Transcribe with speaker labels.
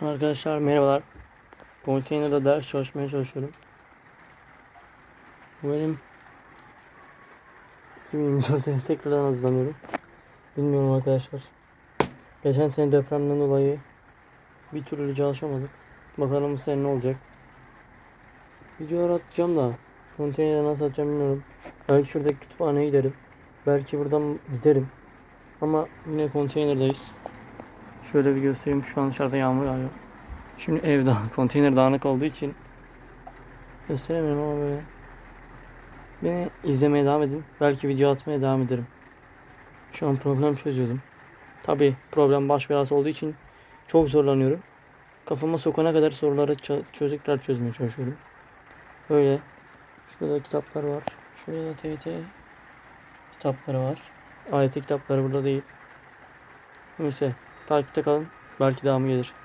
Speaker 1: Arkadaşlar merhabalar. Konteynerda ders çalışmaya çalışıyorum. Bu benim 2024'te tekrardan hazırlanıyorum. Bilmiyorum arkadaşlar. Geçen sene depremden dolayı bir türlü çalışamadık. Bakalım bu sene ne olacak. Videolar atacağım da konteyneri nasıl atacağım bilmiyorum. Belki şuradaki kütüphaneye giderim. Belki buradan giderim. Ama yine konteynerdeyiz. Şöyle bir göstereyim. Şu an dışarıda yağmur yağıyor. Şimdi ev daha konteyner dağınık olduğu için gösteremiyorum ama böyle. Beni izlemeye devam edin. Belki video atmaya devam ederim. Şu an problem çözüyordum. Tabi problem baş belası olduğu için çok zorlanıyorum. Kafama sokana kadar soruları çözükler çözmeye çalışıyorum. Öyle. Şurada kitaplar var. Şurada da TYT kitapları var. AYT kitapları burada değil. Neyse takipte kalın. Belki devamı gelir.